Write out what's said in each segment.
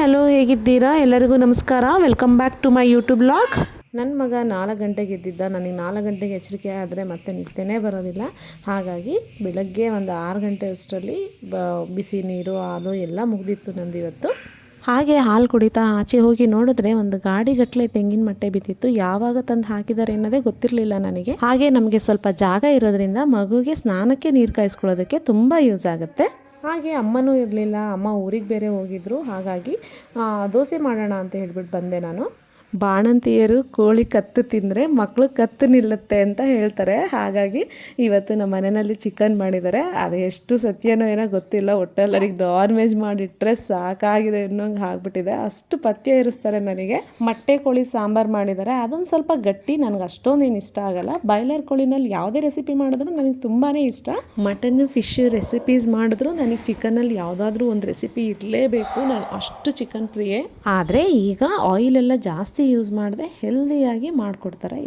Hello, ಹೇಗಿದ್ದೀರಾ? ಎಲ್ಲರಿಗೂ ನಮಸ್ಕಾರ. Welcome back to my YouTube blog ನನ್ನ ಮಗ ನಾಲ್ಕು ಗಂಟೆಗೆ ಎದ್ದಿದ್ದ. ನನಗೆ ನಾಲ್ಕು ಗಂಟೆಗೆ ಎಚ್ಚರಿಕೆ ಆದರೆ ಮತ್ತೆ ನಿದ್ದೆನೇ ಬರೋದಿಲ್ಲ. ಹಾಗಾಗಿ ಬೆಳಗ್ಗೆ ಒಂದು ಆರು ಗಂಟೆ ಅಷ್ಟರಲ್ಲಿ ಬಿಸಿ ನೀರು, ಹಾಲು ಎಲ್ಲ ಮುಗ್ದಿತ್ತು ನಂದು ಇವತ್ತು. ಹಾಗೆ ಹಾಲು ಕುಡಿತಾ ಆಚೆ ಹೋಗಿ ನೋಡಿದ್ರೆ ಒಂದು ಗಾಡಿ ಗಟ್ಟಲೆ ತೆಂಗಿನ ಮಟ್ಟೆ ಬಿದ್ದಿತ್ತು. ಯಾವಾಗ ತಂದು ಹಾಕಿದ್ದಾರೆ ಅನ್ನೋದೇ ಗೊತ್ತಿರಲಿಲ್ಲ ನನಗೆ. ಹಾಗೆ ನಮಗೆ ಸ್ವಲ್ಪ ಜಾಗ ಇರೋದ್ರಿಂದ ಮಗುಗೆ ಸ್ನಾನಕ್ಕೆ ನೀರು ಕಾಯಿಸ್ಕೊಳ್ಳೋದಕ್ಕೆ ತುಂಬ ಯೂಸ್ ಆಗುತ್ತೆ. ಹಾಗೆ ಅಮ್ಮನೂ ಇರಲಿಲ್ಲ ಅಮ್ಮ ಊರಿಗೆ ಬೇರೆ ಹೋಗಿದ್ರು ಹಾಗಾಗಿ ದೋಸೆ ಮಾಡೋಣ ಅಂತ ಹೇಳ್ಬಿಟ್ಟು ಬಂದೆ ನಾನು. ಬಾಣಂತಿಯರು ಕೋಳಿ ಕತ್ತು ತಿಂದರೆ ಮಕ್ಕಳು ಕತ್ತು ನಿಲ್ಲುತ್ತೆ ಅಂತ ಹೇಳ್ತಾರೆ. ಹಾಗಾಗಿ ಇವತ್ತು ನಮ್ಮ ಮನೆಯಲ್ಲಿ ಚಿಕನ್ ಮಾಡಿದ್ದಾರೆ. ಅದು ಎಷ್ಟು ಸತ್ಯನೋ ಏನೋ ಗೊತ್ತಿಲ್ಲ. ಒಟ್ಟೆಲ್ಲರಿಗೆ ನಾನ್ ವೆಜ್ ಮಾಡಿಟ್ಟರೆ ಸಾಕಾಗಿದೆ ಅನ್ನೋಂಗೆ ಆಗ್ಬಿಟ್ಟಿದೆ. ಅಷ್ಟು ಪಥ್ಯ ಇರಿಸ್ತಾರೆ ನನಗೆ. ಮೊಟ್ಟೆ ಕೋಳಿ ಸಾಂಬಾರು ಮಾಡಿದ್ದಾರೆ. ಅದೊಂದು ಸ್ವಲ್ಪ ಗಟ್ಟಿ. ನನಗೆ ಏನು ಇಷ್ಟ ಆಗಲ್ಲ. ಬಾಯ್ಲರ್ ಕೋಳಿನಲ್ಲಿ ಯಾವುದೇ ರೆಸಿಪಿ ಮಾಡಿದ್ರು ನನಗೆ ತುಂಬಾ ಇಷ್ಟ. ಮಟನ್ ಫಿಶ್ ರೆಸಿಪೀಸ್ ಮಾಡಿದ್ರು ನನಗೆ ಚಿಕನಲ್ಲಿ ಯಾವುದಾದ್ರೂ ಒಂದು ರೆಸಿಪಿ ಇರಲೇಬೇಕು. ನಾನು ಅಷ್ಟು ಚಿಕನ್ ಪ್ರಿಯೆ. ಆದರೆ ಈಗ ಆಯಿಲ್ ಎಲ್ಲ ಜಾಸ್ತಿ ಯೂಸ್ ಮಾಡದೆ ಹೆಲ್ದಿಯಾಗಿ ಮಾಡಿಕೊಡ್ತಾರೆ.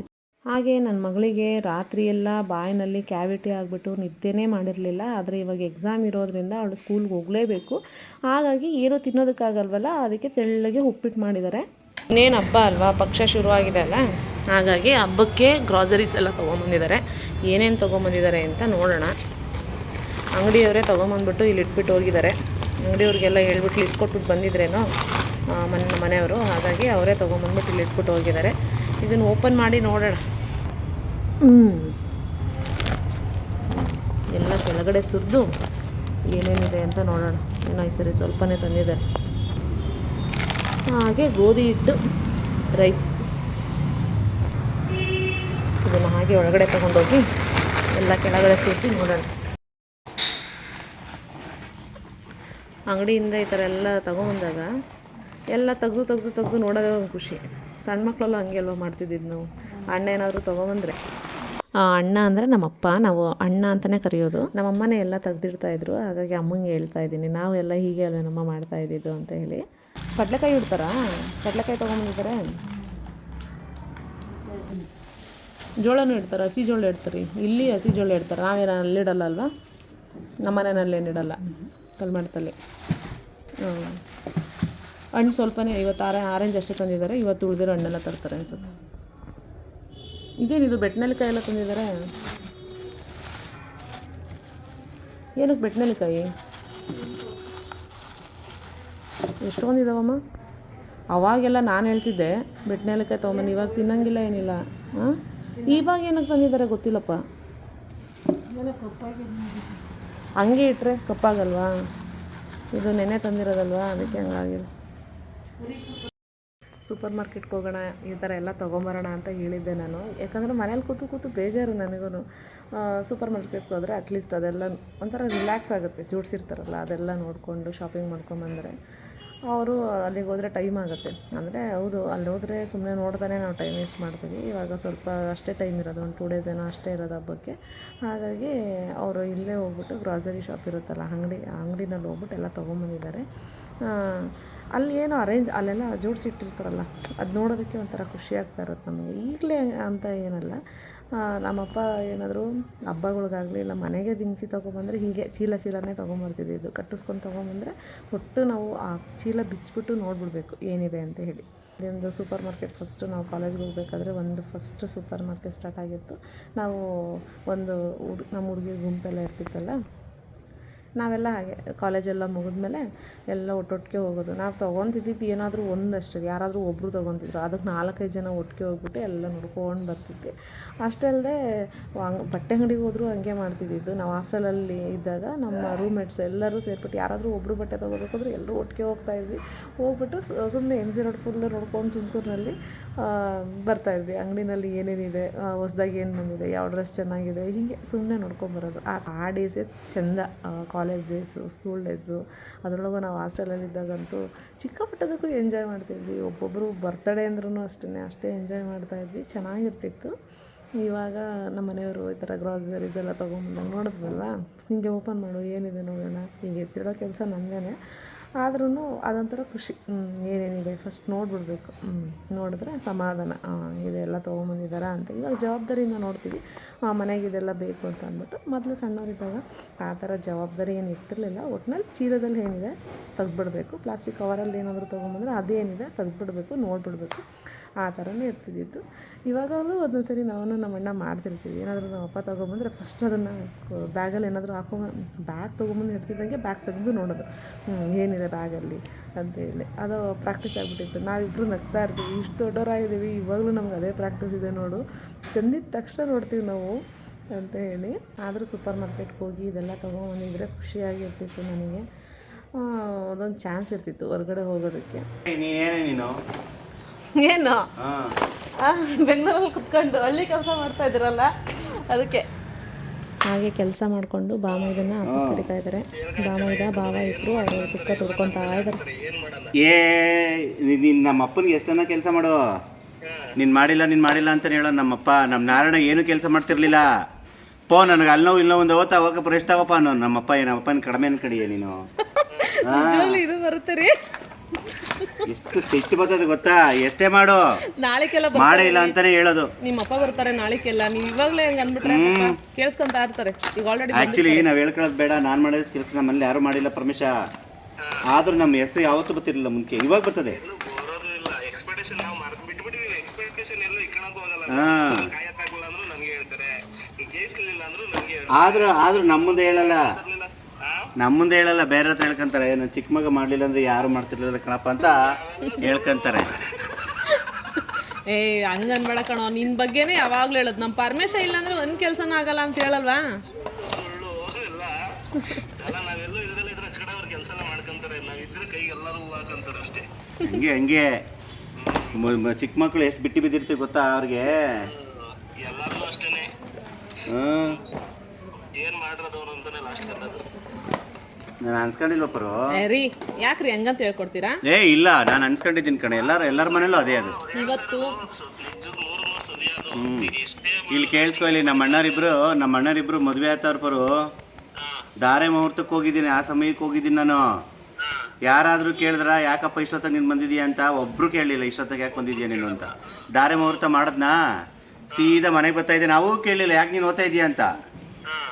ಹಾಗೆ ನನ್ನ ಮಗಳಿಗೆ ರಾತ್ರಿ ಎಲ್ಲ ಬಾಯಿನಲ್ಲಿ ಕ್ಯಾವಿಟಿ ಆಗಿಬಿಟ್ಟು ನಿದ್ದೆನೇ ಮಾಡಿರಲಿಲ್ಲ. ಆದರೆ ಇವಾಗ ಎಕ್ಸಾಮ್ ಇರೋದ್ರಿಂದ ಅವಳು ಸ್ಕೂಲ್ಗೆ ಹೋಗಲೇಬೇಕು. ಹಾಗಾಗಿ ಏನೂ ತಿನ್ನೋದಕ್ಕಾಗಲ್ವಲ್ಲ, ಅದಕ್ಕೆ ತೆಳ್ಳಗೆ ಉಪ್ಪಿಟ್ಟು ಮಾಡಿದ್ದಾರೆ. ಇನ್ನೇನು ಹಬ್ಬ ಅಲ್ವಾ? ಪಕ್ಷ ಶುರುವಾಗಿದೆ ಅಲ್ಲ? ಹಾಗಾಗಿ ಹಬ್ಬಕ್ಕೆ ಗ್ರಾಸರೀಸ್ ಎಲ್ಲ ತೊಗೊಂಬಂದಿದ್ದಾರೆ. ಏನೇನು ತೊಗೊಂಬಂದಿದ್ದಾರೆ ಅಂತ ನೋಡೋಣ. ಅಂಗಡಿಯವರೇ ತೊಗೊಂಬಂದ್ಬಿಟ್ಟು ಇಲ್ಲಿ ಇಟ್ಬಿಟ್ಟು ಹೋಗಿದ್ದಾರೆ. ಅಂಗಡಿಯವ್ರಿಗೆಲ್ಲ ಹೇಳ್ಬಿಟ್ಟು ಲಿಸ್ಟ್ ಕೊಟ್ಬಿಟ್ಟು ಬಂದಿದ್ರೇನೋ? ಮನೆ ಮನೆಯವರು. ಹಾಗಾಗಿ ಅವರೇ ತೊಗೊಂಬಂದ್ಬಿಟ್ಟು ಇಲ್ಲಿ ಇಟ್ಬಿಟ್ಟು ಹೋಗಿದ್ದಾರೆ. ಇದನ್ನು ಓಪನ್ ಮಾಡಿ ನೋಡೋಣ. ಹ್ಞೂ ಎಲ್ಲ ಕೆಳಗಡೆ ಸುರಿದು ಏನೇನಿದೆ ಅಂತ ನೋಡೋಣ. ಏನೋ ಈ ಸರಿ ಸ್ವಲ್ಪನೇ ತಂದಿದ್ದಾರೆ. ಹಾಗೆ ಗೋಧಿ ಹಿಟ್ಟು, ರೈಸ್. ಇದನ್ನು ಹಾಗೆ ಒಳಗಡೆ ತಗೊಂಡೋಗಿ ಎಲ್ಲ ಕೆಳಗಡೆ ಸೇರಿಸಿ ನೋಡೋಣ. ಅಂಗಡಿಯಿಂದ ಈ ಥರ ಎಲ್ಲ ತಗೊಂಬಂದಾಗ ಎಲ್ಲ ತೆಗ್ದು ತೆಗ್ದು ತೆಗ್ದು ನೋಡೋದೇ ಒಂದು ಖುಷಿ. ಸಣ್ಣ ಮಕ್ಕಳೆಲ್ಲ ಹಂಗೆ ಅಲ್ವ ಮಾಡ್ತಿದ್ದಿದ್ದು ನಾವು? ಅಣ್ಣ ಏನಾದರೂ ತೊಗೊಂಬಂದ್ರೆ. ಅಣ್ಣ ಅಂದರೆ ನಮ್ಮಪ್ಪ. ನಾವು ಅಣ್ಣ ಅಂತಲೇ ಕರೆಯೋದು. ನಮ್ಮಮ್ಮನೇ ಎಲ್ಲ ತೆಗ್ದಿಡ್ತಾ ಇದ್ರು. ಹಾಗಾಗಿ ಅಮ್ಮಂಗೆ ಹೇಳ್ತಾ ಇದ್ದೀನಿ. ನಾವು ಎಲ್ಲ ಹೀಗೆ ಅಲ್ವೇ ನಮ್ಮ ಮಾಡ್ತಾ ಇದ್ದಿದ್ದು ಅಂತ ಹೇಳಿ. ಕಡಲೆಕಾಯಿ ಇಡ್ತಾರಾ ಕಡಲೆಕಾಯಿ ತೊಗೊಂಬಂದಿದ್ದಾರೆ. ಜೋಳನೂ ಇಡ್ತಾರೆ? ಹಸಿ ಜೋಳ ಇಡ್ತಾರೆ? ಇಲ್ಲಿ ಹಸಿ ಜೋಳ ಇಡ್ತಾರೆ? ನಾವೇನು ಅಲ್ಲಿಡಲ್ಲ ಅಲ್ವಾ? ನಮ್ಮ ಮನೆಯಲ್ಲಿ ಏನಿಡಲ್ಲ ಕಲ್ಮಾಡ್ತಲ್ಲಿ ಹ್ಞೂ ಹಣ್ಣು ಸ್ವಲ್ಪನೇ ಇವತ್ತು ಆರೆ ಆರೆಂಜ್ ಅಷ್ಟೇ ತಂದಿದ್ದಾರೆ. ಇವತ್ತು ಉಳಿದಿರೋ ಹಣ್ಣೆಲ್ಲ ತರ್ತಾರೆ ಅನ್ಸುತ್ತೆ. ಇದೇನಿದು ಬೆಟ್ನೆಲಿಕಾಯಿ ಎಲ್ಲ ತಂದಿದ್ದಾರೆ? ಏನಕ್ಕೆ ಬೆಟ್ನೆಲಿಕಾಯಿ ಎಷ್ಟೊಂದಿದಾವಮ್ಮ ಅವಾಗೆಲ್ಲ ನಾನು ಹೇಳ್ತಿದ್ದೆ ಬೆಟ್ನೆಲಿಕಾಯಿ ತೊಗೊಂಬನ್ನಿ, ಇವಾಗ ತಿನ್ನಂಗಿಲ್ಲ ಏನಿಲ್ಲ. ಹಾಂ ಇವಾಗ ಏನಕ್ಕೆ ತಂದಿದ್ದಾರೆ ಗೊತ್ತಿಲ್ಲಪ್ಪ. ಹಂಗೆ ಇಟ್ಟರೆ ಕಪ್ಪಾಗಲ್ವಾ? ಇದು ನೆನೆ ತಂದಿರೋದಲ್ವಾ? ಅದಕ್ಕೆ ಹಂಗಾಗಿದೆ ಸೂಪರ್ ಮಾರ್ಕೆಟ್ಗೆ ಹೋಗೋಣ, ಈ ಥರ ಎಲ್ಲ ತೊಗೊಂಬರೋಣ ಅಂತ ಹೇಳಿದ್ದೆ ನಾನು. ಯಾಕಂದರೆ ಮನೇಲಿ ಕೂತು ಕೂತು ಬೇಜಾರು ನನಗೂ ಸೂಪರ್ ಮಾರ್ಕೆಟ್ಗೆ ಹೋದರೆ ಅಟ್ಲೀಸ್ಟ್ ಅದೆಲ್ಲ ಒಂಥರ ರಿಲ್ಯಾಕ್ಸ್ ಆಗುತ್ತೆ. ಜೋಡಿಸಿರ್ತಾರಲ್ಲ, ಅದೆಲ್ಲ ನೋಡಿಕೊಂಡು ಶಾಪಿಂಗ್ ಮಾಡ್ಕೊಂಬಂದರೆ ಅವರು ಅಲ್ಲಿಗೆ ಹೋದರೆ ಟೈಮ್ ಆಗುತ್ತೆ. ಅಂದರೆ ಹೌದು, ಅಲ್ಲಿ ಹೋದರೆ ಸುಮ್ಮನೆ ನೋಡ್ತಾನೆ ನಾವು ಟೈಮ್ ವೇಸ್ಟ್ ಮಾಡ್ತೀವಿ. ಇವಾಗ ಸ್ವಲ್ಪ ಅಷ್ಟೇ ಟೈಮ್ ಇರೋದು, ಒಂದು ಟೂ ಡೇಸ್ ಏನೋ ಅಷ್ಟೇ ಇರೋದು ಹಬ್ಬಕ್ಕೆ. ಹಾಗಾಗಿ ಅವರು ಇಲ್ಲೇ ಹೋಗ್ಬಿಟ್ಟು ಗ್ರಾಸರಿ ಶಾಪ್ ಇರುತ್ತಲ್ಲ, ಅಂಗಡಿ, ಅಂಗಡಿನಲ್ಲಿ ಹೋಗ್ಬಿಟ್ಟು ಎಲ್ಲ ತೊಗೊಂಬಂದಿದ್ದಾರೆ. ಅಲ್ಲಿ ಏನೋ ಅರೇಂಜ್ ಅಲ್ಲೆಲ್ಲ ಜೋಡಿಸಿಟ್ಟಿರ್ತಾರಲ್ಲ, ಅದು ನೋಡೋದಕ್ಕೆ ಒಂಥರ ಖುಷಿ ಆಗ್ತಾ ಇರುತ್ತೆ ನಮಗೆ. ಈಗಲೇ ಅಂತ ಏನಲ್ಲ ನಮ್ಮಪ್ಪ ಏನಾದರೂ ಹಬ್ಬಗಳಿಗಾಗಲಿ ಇಲ್ಲ ಮನೆಗೆ ದಿನಸಿ ತೊಗೊಂಬಂದರೆ ಹೀಗೆ ಚೀಲ ಚೀಲನೇ ತೊಗೊಂಬರ್ತಿದ್ದಿದ್ದು ಕಟ್ಟಿಸ್ಕೊಂಡು ತೊಗೊಂಬಂದರೆ ಒಟ್ಟು ನಾವು ಆ ಚೀಲ ಬಿಚ್ಚಿಬಿಟ್ಟು ನೋಡಿಬಿಡ್ಬೇಕು ಏನಿದೆ ಅಂತ ಹೇಳಿ. ಇದೊಂದು ಸೂಪರ್ ಮಾರ್ಕೆಟ್ ಫಸ್ಟು ನಾವು ಕಾಲೇಜ್ಗೆ ಹೋಗ್ಬೇಕಾದ್ರೆ ಒಂದು ಫಸ್ಟ್ ಸೂಪರ್ ಮಾರ್ಕೆಟ್ ಸ್ಟಾರ್ಟ್ ಆಗಿತ್ತು. ನಾವು ಒಂದು ಹುಡ್, ನಮ್ಮ ಹುಡುಗಿ ಗುಂಪೆಲ್ಲ ಇರ್ತಿತ್ತಲ್ಲ ನಾವೆಲ್ಲ ಹಾಗೆ ಕಾಲೇಜೆಲ್ಲ ಮುಗಿದ್ಮೇಲೆ ಎಲ್ಲ ಒಟ್ಟೊಟ್ಟಿಗೆ ಹೋಗೋದು. ನಾವು ತೊಗೊತಿದ್ದಿದ್ದು ಏನಾದರೂ ಒಂದಷ್ಟು ಯಾರಾದರೂ ಒಬ್ಬರು ತೊಗೊತಿದ್ರು. ಅದಕ್ಕೆ ನಾಲ್ಕೈದು ಜನ ಒಟ್ಟಿಗೆ ಹೋಗ್ಬಿಟ್ಟು ಎಲ್ಲ ನೋಡ್ಕೊಂಡು ಬರ್ತಿದ್ವಿ. ಅಷ್ಟೇ ಅಲ್ಲದೆ ಬಟ್ಟೆ ಅಂಗಡಿಗೆ ಹೋದರೂ ಹಂಗೆ ಮಾಡ್ತಿದ್ದಿದ್ದು. ನಾವು ಹಾಸ್ಟೆಲಲ್ಲಿ ಇದ್ದಾಗ ನಮ್ಮ ರೂಮ್ಮೇಟ್ಸ್ ಎಲ್ಲರೂ ಸೇರಿಬಿಟ್ಟು ಯಾರಾದರೂ ಒಬ್ಬರು ಬಟ್ಟೆ ತೊಗೋಬೇಕಾದ್ರೆ ಎಲ್ಲರೂ ಒಟ್ಟಿಗೆ ಹೋಗ್ತಾಯಿದ್ವಿ ಹೋಗ್ಬಿಟ್ಟು ಸುಮ್ಮನೆ ಎಂ ಜಿ ರೋಡ್ ಫುಲ್ಲು ನೋಡ್ಕೊಂಡು ತುಮಕೂರಿನಲ್ಲಿ ಬರ್ತಾಯಿದ್ವಿ ಅಂಗಡಿನಲ್ಲಿ ಏನೇನಿದೆ ಹೊಸ್ದಾಗಿ ಏನು ಬಂದಿದೆ ಯಾವ ಡ್ರೆಸ್ ಚೆನ್ನಾಗಿದೆ ಹೀಗೆ ಸುಮ್ಮನೆ ನೋಡ್ಕೊಂಬರೋದು ಬರೋದು. ಆ ಡೇಸೇ ಚೆಂದ ಕಾಲೇಜ್ ಡೇಸು ಸ್ಕೂಲ್ ಡೇಸು ಅದರೊಳಗೂ ನಾವು ಹಾಸ್ಟೆಲಲ್ಲಿ ಇದ್ದಾಗಂತೂ ಚಿಕ್ಕಪುಟ್ಟದಕ್ಕೂ ಎಂಜಾಯ್ ಮಾಡ್ತಿದ್ವಿ. ಒಬ್ಬೊಬ್ಬರು ಬರ್ತಡೇ ಅಂದ್ರೂ ಅಷ್ಟೇ ಅಷ್ಟೇ ಎಂಜಾಯ್ ಮಾಡ್ತಾಯಿದ್ವಿ ಚೆನ್ನಾಗಿರ್ತಿತ್ತು. ಇವಾಗ ನಮ್ಮ ಮನೆಯವರು ಈ ಥರ ಗ್ರಾಸರೀಸ್ ಎಲ್ಲ ತೊಗೊಂಬಂದಾಗ ನೋಡಿದ್ವಲ್ವ? ಹೀಗೆ ಓಪನ್ ಮಾಡು, ಏನಿದೆ ನೋಡೋಣ? ಹೀಗೆ ಎತ್ತಿಡೋ ಕೆಲಸ ನನ್ನದೇ ಆದ್ರೂ ಅದೊಂಥರ ಖುಷಿ. ಏನೇನಿದೆ? ಫಸ್ಟ್ ನೋಡಿಬಿಡ್ಬೇಕು. ನೋಡಿದ್ರೆ ಸಮಾಧಾನ. ಇದೆಲ್ಲ ತೊಗೊಂಬಂದಿದ್ದಾರಾ ಅಂತ. ಇವಾಗ ಜವಾಬ್ದಾರಿಯಿಂದ ನೋಡ್ತೀವಿ. ಆ, ಮನೆಗೆ ಇದೆಲ್ಲ ಬೇಕು ಅಂತ ಅಂದ್ಬಿಟ್ಟು ಮೊದಲು ಸಣ್ಣವರಿದ್ದಾಗ ಆ ಥರ ಜವಾಬ್ದಾರಿ ಏನು ಇರ್ತಿರ್ಲಿಲ್ಲ. ಒಟ್ನಲ್ಲಿ ಚೀಲದಲ್ಲಿ ಏನಿದೆ? ತೆಗ್ದುಬಿಡ್ಬೇಕು. ಪ್ಲಾಸ್ಟಿಕ್ ಕವರಲ್ಲಿ ಏನಾದರೂ ತೊಗೊಂಬಂದ್ರೆ ಅದೇನಿದೆ? ತೆಗ್ದುಬಿಡ್ಬೇಕು ನೋಡಿಬಿಡ್ಬೇಕು. ಆ ಥರನೂ ಇರ್ತಿದ್ದಿತ್ತು. ಇವಾಗಲೂ ಒಂದೊಂದು ಸರಿ ನಾವು ನಮ್ಮ ಅಣ್ಣ ಮಾಡ್ತಿರ್ತೀವಿ. ಏನಾದರೂ ನಮ್ಮ ಅಪ್ಪ ತೊಗೊಂಬಂದ್ರೆ ಫಸ್ಟ್ ಅದನ್ನು ಬ್ಯಾಗಲ್ಲಿ ಏನಾದರೂ ಹಾಕೊಂಬ ಬ್ಯಾಗ್ ತೊಗೊಂಬಂದು ಇಡ್ತಿದ್ದಂಗೆ ಬ್ಯಾಗ್ ತೆಗೆದು ನೋಡೋದು. ಏನಿದೆ ಬ್ಯಾಗಲ್ಲಿ ಅಂತೇಳಿ ಅದು ಪ್ರಾಕ್ಟೀಸ್ ಆಗಿಬಿಟ್ಟಿತ್ತು. ನಾವಿಬ್ಬರು ನಗ್ತಾ ಇರ್ತೀವಿ. ಇಷ್ಟು ದೊಡ್ಡವರಾಗಿದ್ದೀವಿ. ಇವಾಗಲೂ ನಮ್ಗೆ ಅದೇ ಪ್ರಾಕ್ಟೀಸ್ ಇದೆ ನೋಡು. ತಂದಿದ್ದ ತಕ್ಷಣ ನೋಡ್ತೀವಿ ನಾವು ಅಂತ ಹೇಳಿ. ಆದರೂ ಸೂಪರ್ ಮಾರ್ಕೆಟ್ಗೆ ಹೋಗಿ ಇದೆಲ್ಲ ತೊಗೊಂಬಂದಿದ್ರೆ ಖುಷಿಯಾಗಿರ್ತಿತ್ತು ನನಗೆ. ಅದೊಂದು ಚಾನ್ಸ್ ಇರ್ತಿತ್ತು ಹೊರಗಡೆ ಹೋಗೋದಕ್ಕೆ. ನೀನು? ಏನು? ಬೆಂಗಳೂರಲ್ಲಿ ಕುತ್ಕೊಂಡು ಹಳ್ಳಿ ಕೆಲಸ ಮಾಡ್ತಾ ಇದ್ದೀರಲ್ಲ ಅದಕ್ಕೆ. ಹಾಗೆ ಕೆಲಸ ಮಾಡಿಕೊಂಡು ಬಾಮೈದನ್ನ ಕರಿತಾ ಇದ್ದಾರೆ ಬಾಮೈದ ಬಾವ ಇಬ್ರು ಅವರು ದುಃಖ ತುಡ್ಕೊತಾ ಇದ್ದಾರೆ ಏ ನಿನ್ನ ನಮ್ಮ ಅಪ್ಪನಿಗೆ ಎಷ್ಟನ್ನ ಕೆಲಸ ಮಾಡು? ನೀನು ಮಾಡಿಲ್ಲ ನೀನು ಮಾಡಿಲ್ಲ ಅಂತ ಹೇಳೋ ನಮ್ಮಪ್ಪ. ನಮ್ಮ ನಾರಾಯಣ ಏನು ಕೆಲಸ ಮಾಡ್ತಿರ್ಲಿಲ್ಲ. ಪೋ ನನಗೆ ಅಲ್ಲಿ ಇಲ್ಲೋ ಒಂದು ಓದ್ತಾ ಅವಾಗ ಪ್ರೆಸ್ಟ್ ತಗೋಪ್ಪ ಅನ್ನೋ ನಮ್ಮಪ್ಪ. ನಮ್ಮ ಅಪ್ಪನ ಕಡಿಮೆ ಅನ್ಕಡಿಯ ನೀನು. ಇದು ಬರುತ್ತೆ ರೀ. ಎಷ್ಟು ಸಿಟ್ಟು ಬರ್ತದೆ ಗೊತ್ತಾ? ಎಷ್ಟೇ ಮಾಡು. ನಾಳೆಗೆಲ್ಲ ಮಾಡೇ ಇಲ್ಲ ಅಂತಾನೆ ಹೇಳೋದು. ನಿಮ್ಮ ಅಪ್ಪ ಬರ್ತಾರೆ ನಾಳೆಗೆಲ್ಲ ನೀವು ಇವಾಗಲೇ ಹಂಗೆ ಅಂದ್ಬಿಟ್ರೆ ಕೇಳಿಸ್ಕೊಂತ ಇರ್ತಾರೆ ಈಗ ಆಲ್ರೆಡಿ ಆ್ಯಕ್ಚುಲಿ ನಾವು ಹೇಳ್ಕೊಳ್ಳೋದು ಬೇಡ. ನಾನು ಮಾಡಿದ ಕೆಲಸ ನಮ್ಮಲ್ಲಿ ಯಾರು ಮಾಡಿಲ್ಲ ಪರಮೇಶ. ಆದ್ರೂ ನಮ್ಮ ಹೆಸರು ಯಾವತ್ತೂ ಬರ್ತಿರ್ಲಿಲ್ಲ ಮುಂಚೆ ಇವಾಗ ಬರ್ತದೆ. ಆದ್ರೂ ಆದ್ರೂ ನಮ್ಮದು ಹೇಳಲ್ಲ. ನಮ್ಮ ಮುಂದೆ ಹೇಳಲ್ಲ ಬೇರೆ ಹತ್ರ ಹೇಳ್ಕೊಂತಾರೆ ಏನು ಚಿಕ್ಕ ಮಗ ಮಾಡ್ಲಿಲ್ಲ ಅಂದ್ರೆ ಯಾರು ಮಾಡ್ತಿರ್ಲಿಲ್ಲ ಕಣಪ್ಪ ಅಂತ ಹೇಳ್ಕೊಂತಾರೆ. ಏ ಹಂಗ ಅನ್ಬೇಡ ಕಣೋ ನಿನ್ ಬಗ್ಗೆನೇ ಯಾವಾಗ್ಲೂ ಹೇಳೋದು. ನಮ್ಮ ಪರಮೇಶ ಇಲ್ಲ ಅಂದ್ರೆ ಒಂದ್ ಕೆಲ್ಸನೂ ಆಗಲ್ಲ ಅಂತ ಹೇಳಲ್ವಾ? ಹಂಗೆ ಹಂಗೆ. ಮ- ಮ- ಚಿಕ್ಕ ಮಕ್ಳು ಎಷ್ಟು ಬಿಟ್ಟು ಬಿದ್ದಿರ್ತೀವಿ ಗೊತ್ತಾ ಅವ್ರಿಗೆ? ಎಲ್ಲರೂ ಅಷ್ಟೇನೆ. ಹ್ಮ್. ಏನ್ ಮಾಡಿರೋದವ್ರು ಅಂತಾನೆ ಲಾಸ್ಟ್ ನಾನು ಅನ್ಸ್ಕೊಂಡಿಲ್ವ ಪರು? ರೀ ಯಾಕ್ರಿ ಹಂಗಂತ ಹೇಳ್ಕೊಡ್ತೀರಾ? ಏ ಇಲ್ಲ ನಾನು ಅನ್ಸ್ಕೊಂಡಿದ್ದೀನಿ ಕಣೆ. ಎಲ್ಲಾರು ಎಲ್ಲರ ಮನೇಲೂ ಅದೇ ಅದು. ಇವತ್ತು ಎಷ್ಟೇ ಇಲ್ಲಿ ಕೇಳಿಸ್ಕೊ ಇಲ್ಲಿ ನಮ್ಮ ಅಣ್ಣರಿಬ್ರು ನಮ್ಮ ಅಣ್ಣರಿಬ್ರು ಮದುವೆ ಆಯ್ತವ್ರ ಪರು. ಧಾರೆ ಮುಹೂರ್ತಕ್ಕೆ ಹೋಗಿದ್ದೀನಿ ಆ ಸಮಯಕ್ಕೆ ಹೋಗಿದ್ದೀನಿ ನಾನು. ಯಾರಾದರೂ ಕೇಳಿದ್ರ ಯಾಕಪ್ಪ ಇಷ್ಟೊತ್ತಿಗೆ ನೀನು ಬಂದಿದ್ಯಾ ಅಂತ? ಒಬ್ರು ಕೇಳಲಿಲ್ಲ ಇಷ್ಟೊತ್ತಿಗೆ ಯಾಕೆ ಬಂದಿದ್ಯಾ ನೀನು ಅಂತ. ಧಾರೆ ಮುಹೂರ್ತ ಮಾಡಿದ್ನಾ? ಸೀದಾ ಮನೆಗೆ ಬರ್ತಾ ಇದ್ದೆ ನಾವು ಕೇಳಲಿಲ್ಲ ಯಾಕೆ ನೀನು ಓದ್ತಾ ಇದೀಯಾ ಅಂತ?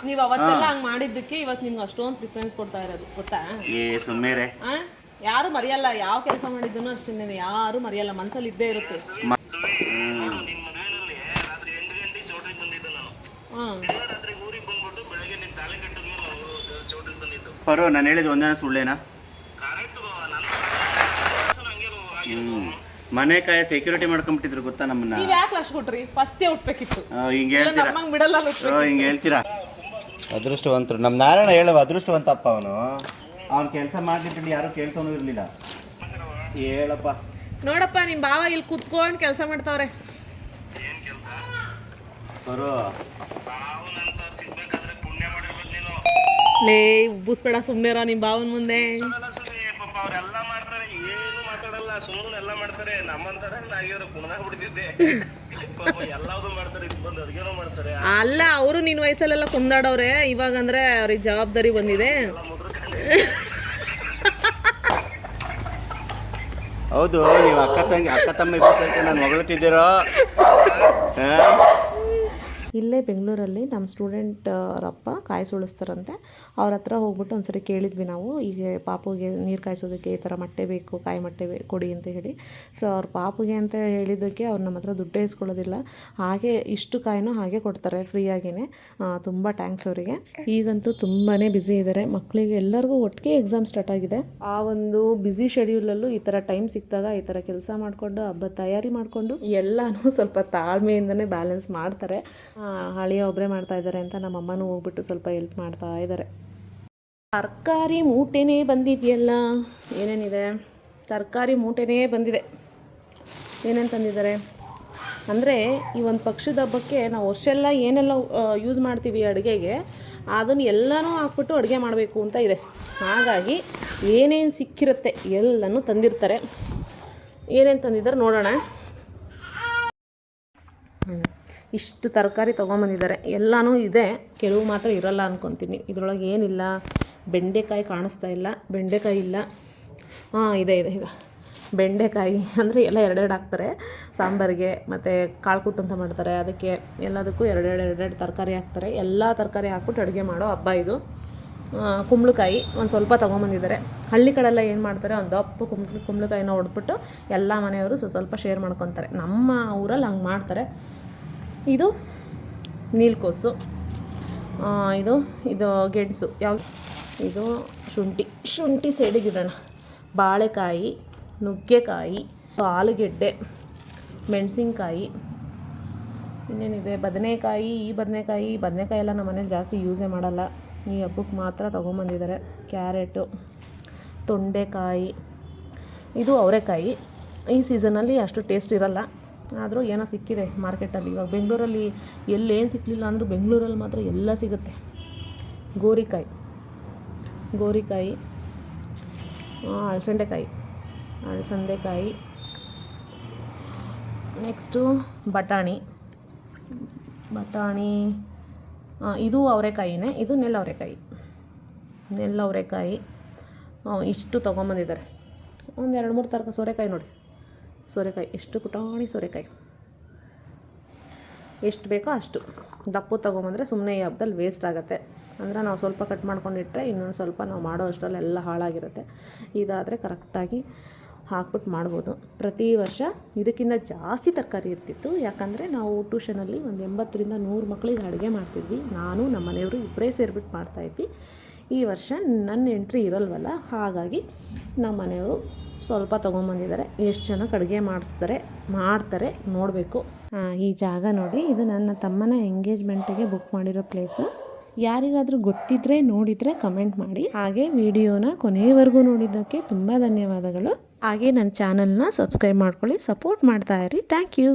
ನೀವ್ ಅವತ್ತೆಲ್ಲ ಹಂಗ್ ಮಾಡಿದ್ದಕ್ಕೆ ಇವತ್ ನಿಮ್ಗೆ ಅಷ್ಟೊಂದು ಪ್ರಿಫರೆನ್ಸ್ ಕೊಡ್ತಾ ಇರೋದು. ಗೊತ್ತಾ? ಏ ಸುಮ್ಮೇರೆ. ಆ? ಯಾರು ಮರೆಯಲ್ಲ ಯಾವ ಕೆಲಸ ಮಾಡಿದ್ದನು ಅಷ್ಟೇನೆ ಯಾರು ಮರೆಯಲ್ಲ ಮನ್ಸಲ್ಲಿ ಇದ್ದೇ ಇರುತ್ತೆ. ಹ್ಮ್. ರಾತ್ರಿ ಊರಿಗೆ ಬಂದ್ಬಿಟ್ಟು ಬೆಳಗ್ಗೆ ನಿನ್ ತಾಳಿ ಕಟ್ಟಿದ್ಮೇಲೆ ನಾವು ಚೌಟ್ರಿಗೆ ಬಂದಿದ್ದು. ಪರೋ ನಾನು ಹೇಳಿದ ಒಂದೇನ ಸುಳ್ಳೇನಾ? ಕರೆಕ್ಟ್ ನನ್ನ ಹಂಗೆ ಆಗಿರೋದು. ಮನೆ ಕಾಯ ಸೆಕ್ಯೂರಿಟಿ ಮಾಡ್ಕೊಂಡ್ಬಿಟ್ಟಿದ್ರು ಗೊತ್ತಾ ನಮ್ಮನ್ನ? ನೀವ್ ಯಾಕೆ ಲಕ್ಷ ಕೊಟ್ರಿ ಫಸ್ಟೇ ಹುಟ್ಬೇಕಿತ್ತು. ಹಿಂಗೆ ಹೇಳ್ತೀರಾ? ನಮ್ಮಂಗ್ ಬಿಡಲ್ಲ ಓ, ಹಿಂಗೆ ಹೇಳ್ತೀರಾ? ಅದೃಷ್ಟವಂತರು. ನಮ್ಮ ನಾರಾಯಣ ಹೇಳುವ ಅದೃಷ್ಟವಂತ ಅಪ್ಪ ಅವನು. ಅವ್ನು ಕೆಲಸ ಮಾಡ್ಲಿಟ್ಟು ಯಾರು ಕೇಳ್ತಾನೂ ಇರಲಿಲ್ಲ. ಹೇಳಪ್ಪ. ನೋಡಪ್ಪ ನಿಮ್ ಬಾವ ಇಲ್ಲಿ ಕುತ್ಕೊಂಡು ಕೆಲಸ ಮಾಡ್ತಾವ್ರೆ. ಏನ್ ಕೆಲಸ? ಬರೋ ಲೇ ಉಬ್ಬಿಸ್ಬೇಡ ಸುಮ್ಮನೆ ನಿಮ್ ಬಾವನ ಮುಂದೆ. ಅವ್ರೆಲ್ಲ ಮಾಡ್ತಾರೆ ಏನು ಮಾತಾಡಲ್ಲ ಸುಮ್ಮನೆ ಎಲ್ಲ ಮಾಡ್ತಾರೆ. ನಮ್ಮಂತರ ನಾಗಿರೋ ಕುಣದಾಗ ಬಿಡ್ತಿದ್ದೆ. ಪಾಪ ಎಲ್ಲಾವುದು ಮಾಡ್ತಾರೆ ಇದು ಬಂದು ಅಡ್ಗೆನೂ ಮಾಡ್ತಾರೆ. ಅಲ್ಲ ಅವರು ನಿನ್ನ ವಯಸ್ಸಲ್ಲೆಲ್ಲ ಕುಂದಾಡವ್ರೆ ಇವಾಗ ಅಂದ್ರೆ ಅವ್ರಿಗೆ ಜವಾಬ್ದಾರಿ ಬಂದಿದೆ. ಹೌದು ನೀವು ಅಕ್ಕ ತಂಗಿ ಅಕ್ಕ ತಮ್ಮ ನಾನು ಹೊಗಳ್ತಿದ್ದೀರೋ? ಹಾಂ? ಇಲ್ಲೇ ಬೆಂಗಳೂರಲ್ಲಿ ನಮ್ಮ ಸ್ಟೂಡೆಂಟ್ ಅವರಪ್ಪ ಕಾಯಿ ಸುಳಿಸ್ತಾರಂತೆ. ಅವ್ರ ಹತ್ರ ಹೋಗ್ಬಿಟ್ಟು ಒಂದ್ಸರಿ ಕೇಳಿದ್ವಿ ನಾವು ಈಗ ಪಾಪುಗೆ ನೀರು ಕಾಯಿಸೋದಕ್ಕೆ ಈ ಥರ ಮೊಟ್ಟೆ ಬೇಕು, ಕಾಯಿ ಮೊಟ್ಟೆ ಕೊಡಿ ಅಂತ ಹೇಳಿ. ಸೊ ಅವ್ರ ಪಾಪುಗೆ ಅಂತ ಹೇಳಿದ್ದಕ್ಕೆ ಅವ್ರು ನಮ್ಮ ಹತ್ರ ದುಡ್ಡು ಇಸ್ಕೊಳ್ಳೋದಿಲ್ಲ. ಹಾಗೆ ಇಷ್ಟು ಕಾಯಿನೂ ಹಾಗೆ ಕೊಡ್ತಾರೆ ಫ್ರೀಯಾಗಿಯೇ ತುಂಬ ಟ್ಯಾಂಕ್ಸ್ ಅವರಿಗೆ. ಈಗಂತೂ ತುಂಬಾ ಬ್ಯುಸಿ ಇದ್ದಾರೆ ಮಕ್ಕಳಿಗೆ ಎಲ್ಲರಿಗೂ ಒಟ್ಟಿಗೆ ಎಕ್ಸಾಮ್ ಸ್ಟಾರ್ಟ್ ಆಗಿದೆ. ಆ ಒಂದು ಬ್ಯುಸಿ ಶೆಡ್ಯೂಲಲ್ಲೂ ಈ ಥರ ಟೈಮ್ ಸಿಕ್ಕಿದಾಗ ಈ ಥರ ಕೆಲಸ ಮಾಡಿಕೊಂಡು ಹಬ್ಬದ ತಯಾರಿ ಮಾಡಿಕೊಂಡು ಎಲ್ಲನೂ ಸ್ವಲ್ಪ ತಾಳ್ಮೆಯಿಂದನೇ ಬ್ಯಾಲೆನ್ಸ್ ಮಾಡ್ತಾರೆ. ಹಳಿಯ ಒಬ್ಬರೇ ಮಾಡ್ತಾ ಇದ್ದಾರೆ ಅಂತ ನಮ್ಮ ಅಮ್ಮನೂ ಹೋಗ್ಬಿಟ್ಟು ಸ್ವಲ್ಪ ಹೆಲ್ಪ್ ಮಾಡ್ತಾ ಇದ್ದಾರೆ. ತರಕಾರಿ ಮೂಟೆನೇ ಬಂದಿದೆಯಲ್ಲ? ಏನೇನಿದೆ? ತರಕಾರಿ ಮೂಟೆನೇ ಬಂದಿದೆ. ಏನೇನು ತಂದಿದ್ದಾರೆ? ಅಂದರೆ ಈ ಒಂದು ಪಕ್ಷದ ಹಬ್ಬಕ್ಕೆ ನಾವು ವರ್ಷೆಲ್ಲ ಏನೆಲ್ಲ ಯೂಸ್ ಮಾಡ್ತೀವಿ ಅಡುಗೆಗೆ, ಅದನ್ನು ಎಲ್ಲನೂ ಹಾಕ್ಬಿಟ್ಟು ಅಡುಗೆ ಮಾಡಬೇಕು ಅಂತ ಇದೆ. ಹಾಗಾಗಿ ಏನೇನು ಸಿಕ್ಕಿರುತ್ತೆ ಎಲ್ಲನೂ ತಂದಿರ್ತಾರೆ. ಏನೇನು ತಂದಿದ್ದಾರೆ ನೋಡೋಣ. ಇಷ್ಟು ತರಕಾರಿ ತೊಗೊಂಬಂದಿದ್ದಾರೆ. ಎಲ್ಲನೂ ಇದೆ. ಕೆಲವು ಮಾತ್ರ ಇರಲ್ಲ ಅನ್ಕೊತೀನಿ. ಇದರೊಳಗೆ ಏನಿಲ್ಲ. ಬೆಂಡೆಕಾಯಿ ಕಾಣಿಸ್ತಾ ಇಲ್ಲ. ಬೆಂಡೆಕಾಯಿ ಇಲ್ಲ. ಹಾಂ, ಇದೆ ಇದೆ ಇದೆ. ಬೆಂಡೆಕಾಯಿ ಅಂದರೆ ಎಲ್ಲ ಎರಡೆರಡು ಹಾಕ್ತಾರೆ. ಸಾಂಬಾರಿಗೆ ಮತ್ತು ಕಾಳು ಕುಟ್ಟು ಅಂತ ಮಾಡ್ತಾರೆ. ಅದಕ್ಕೆ ಎಲ್ಲದಕ್ಕೂ ಎರಡೆರಡು ಎರಡೆರಡು ತರಕಾರಿ ಹಾಕ್ತಾರೆ. ಎಲ್ಲ ತರಕಾರಿ ಹಾಕ್ಬಿಟ್ಟು ಅಡುಗೆ ಮಾಡೋ ಹಬ್ಬ ಇದು. ಕುಂಬಳಕಾಯಿ ಒಂದು ಸ್ವಲ್ಪ ತೊಗೊಂಬಂದಿದ್ದಾರೆ. ಹಳ್ಳಿ ಕಡೆಲ್ಲ ಏನು ಮಾಡ್ತಾರೆ? ಒಂದು ದಪ್ಪು ಕುಂಬಳ ಕುಂಬಳಕಾಯಿನ ಹೊಡೆದ್ಬಿಟ್ಟು ಎಲ್ಲ ಮನೆಯವರು ಸ್ವಲ್ಪ ಶೇರ್ ಮಾಡ್ಕೊತಾರೆ. ನಮ್ಮ ಊರಲ್ಲಿ ಹಂಗೆ ಮಾಡ್ತಾರೆ. ಇದು ನೀಲ್ಕೋಸು. ಇದು ಇದು ಗೆಣಸು. ಯಾವ, ಇದು ಶುಂಠಿ. ಶುಂಠಿ ಸೈಡಿಗೆ ಇಡೋಣ. ಬಾಳೆಕಾಯಿ, ನುಗ್ಗೆಕಾಯಿ, ಆಲೂಗೆಡ್ಡೆ, ಮೆಣಸಿನ್ಕಾಯಿ, ಇನ್ನೇನಿದೆ? ಬದನೆಕಾಯಿ, ಈ ಬದನೆಕಾಯಿ ಬದನೆಕಾಯಿ ಎಲ್ಲ ನಮ್ಮ ಮನೇಲಿ ಜಾಸ್ತಿ ಯೂಸೇ ಮಾಡಲ್ಲ. ಈ ಹಬ್ಬಕ್ಕೆ ಮಾತ್ರ ತೊಗೊಂಬಂದಿದ್ದಾರೆ. ಕ್ಯಾರೆಟು, ತೊಂಡೆಕಾಯಿ, ಇದು ಅವರೆಕಾಯಿ. ಈ ಸೀಸನಲ್ಲಿ ಅಷ್ಟು ಟೇಸ್ಟ್ ಇರಲ್ಲ. ಆದರೂ ಏನೋ ಸಿಕ್ಕಿದೆ ಮಾರ್ಕೆಟಲ್ಲಿ. ಇವಾಗ ಬೆಂಗಳೂರಲ್ಲಿ ಎಲ್ಲೇನು ಸಿಕ್ಕಲಿಲ್ಲ ಅಂದರೂ ಬೆಂಗಳೂರಲ್ಲಿ ಮಾತ್ರ ಎಲ್ಲ ಸಿಗುತ್ತೆ. ಗೋರಿಕಾಯಿ. ಗೋರಿಕಾಯಿ ಅಳಸಂಡೆಕಾಯಿ. ಅಳಸಂದೆಕಾಯಿ ನೆಕ್ಸ್ಟು ಬಟಾಣಿ. ಬಟಾಣಿ ಇದು ಅವರೆಕಾಯಿನೇ ಇದು ನೆಲ್ಲ ಅವರೆಕಾಯಿ. ನೆಲ್ಲ ಅವರೆಕಾಯಿ ಆ, ಇಷ್ಟು ತೊಗೊಂಬಂದಿದ್ದಾರೆ. ಒಂದು ಎರಡು ಮೂರು ತರಕ ಸೋರೆಕಾಯಿ ನೋಡಿ. ಸೋರೆಕಾಯಿ, ಎಷ್ಟು ಪುಟಾಣಿ ಸೋರೆಕಾಯಿ? ಎಷ್ಟು ಬೇಕೋ ಅಷ್ಟು. ದಪ್ಪು ತೊಗೊಂಬಂದರೆ ಸುಮ್ಮನೆ ಈ ಹಬ್ಬದಲ್ಲಿ ವೇಸ್ಟ್ ಆಗುತ್ತೆ. ಅಂದರೆ ನಾವು ಸ್ವಲ್ಪ ಕಟ್ ಮಾಡ್ಕೊಂಡಿಟ್ಟರೆ ಇನ್ನೊಂದು ಸ್ವಲ್ಪ ನಾವು ಮಾಡೋ ಅಷ್ಟರಲ್ಲಿ ಎಲ್ಲ ಹಾಳಾಗಿರುತ್ತೆ. ಇದಾದರೆ ಕರೆಕ್ಟಾಗಿ ಹಾಕ್ಬಿಟ್ಟು ಮಾಡ್ಬೋದು. ಪ್ರತಿ ವರ್ಷ ಇದಕ್ಕಿಂತ ಜಾಸ್ತಿ ತರಕಾರಿ ಇರ್ತಿತ್ತು. ಯಾಕಂದರೆ ನಾವು ಟ್ಯೂಷನಲ್ಲಿ ಒಂದು ಎಂಬತ್ತರಿಂದ ನೂರು ಮಕ್ಕಳಿಗೆ ಅಡುಗೆ ಮಾಡ್ತಿದ್ವಿ. ನಾನು, ನಮ್ಮ ಮನೆಯವರು ಇಬ್ಬರೇ ಸೇರಿಬಿಟ್ಟು ಮಾಡ್ತಾಯಿದ್ವಿ ಈ ವರ್ಷ ನನ್ನ ಎಂಟ್ರಿ ಇರಲ್ವಲ್ಲ? ಹಾಗಾಗಿ ನಮ್ಮ ಮನೆಯವರು ಸ್ವಲ್ಪ ತೊಗೊಂಬಂದಿದ್ದಾರೆ. ಎಷ್ಟು ಜನಕ್ಕೆ ಅಡುಗೆ ಮಾಡಿಸ್ತಾರೆ, ಮಾಡ್ತಾರೆ ನೋಡಬೇಕು. ಈ ಜಾಗ ನೋಡಿ. ಇದು ನನ್ನ ತಮ್ಮನ ಎಂಗೇಜ್ಮೆಂಟಿಗೆ ಬುಕ್ ಮಾಡಿರೋ ಪ್ಲೇಸು ಯಾರಿಗಾದರೂ ಗೊತ್ತಿದ್ರೆ ನೋಡಿದರೆ ಕಮೆಂಟ್ ಮಾಡಿ. ಹಾಗೆ ವಿಡಿಯೋನ ಕೊನೆಯವರೆಗೂ ನೋಡಿದ್ದಕ್ಕೆ ತುಂಬ ಧನ್ಯವಾದಗಳು. ಹಾಗೆ ನನ್ನ ಚಾನಲ್ನ ಸಬ್ಸ್ಕ್ರೈಬ್ ಮಾಡ್ಕೊಳ್ಳಿ ಸಪೋರ್ಟ್ ಮಾಡ್ತಾ ಇರಿ. Thank you